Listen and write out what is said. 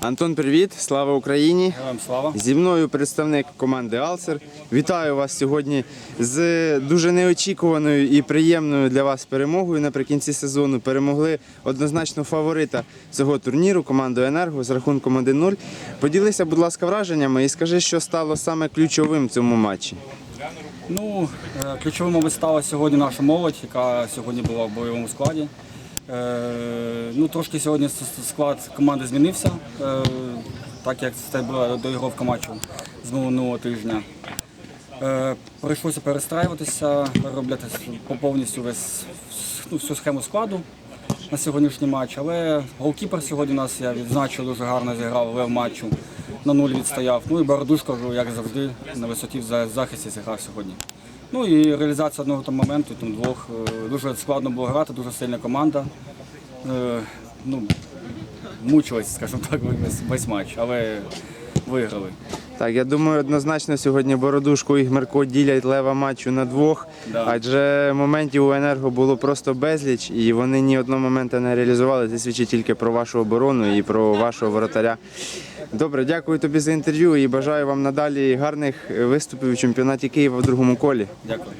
Антон, привіт! Слава Україні! Героям слава. Зі мною представник команди Алсер. Вітаю вас сьогодні з дуже неочікуваною і приємною для вас перемогою наприкінці сезону. Перемогли однозначно фаворита цього турніру команду Енерго з рахунком 1-0. Поділися, будь ласка, враженнями і скажи, що стало саме ключовим в цьому матчі. Ну, е, ключовим мабуть, стала сьогодні наша молодь, яка сьогодні була в бойовому складі. Е, Ну, трошки сьогодні склад команди змінився, е, так як це було до ігрового матчу з минулого тижня. Е, Прийшлося перестраюватися, переробляти с- повністю весь, ну, всю схему складу на сьогоднішній матч. Але голкіпер сьогодні у нас я відзначив, дуже гарно зіграв лев матчу. На нуль відстояв. Ну і Бородушко, як завжди, на висоті в захисті зіграв сьогодні. Ну і реалізація одного там моменту, там двох. Е, Дуже складно було грати, дуже сильна команда. Е, Ну, мучилась, скажімо так, весь матч, але виграли. Так, я думаю, однозначно сьогодні Бородушку і Гмерко ділять лева матчу на двох, Да. адже моментів у Енерго було просто безліч, і вони ні одного моменту не реалізували. Це свідчить тільки про вашу оборону і про вашого воротаря. Добре, дякую тобі за інтерв'ю і бажаю вам надалі гарних виступів у чемпіонаті Києва в другому колі. Дякую.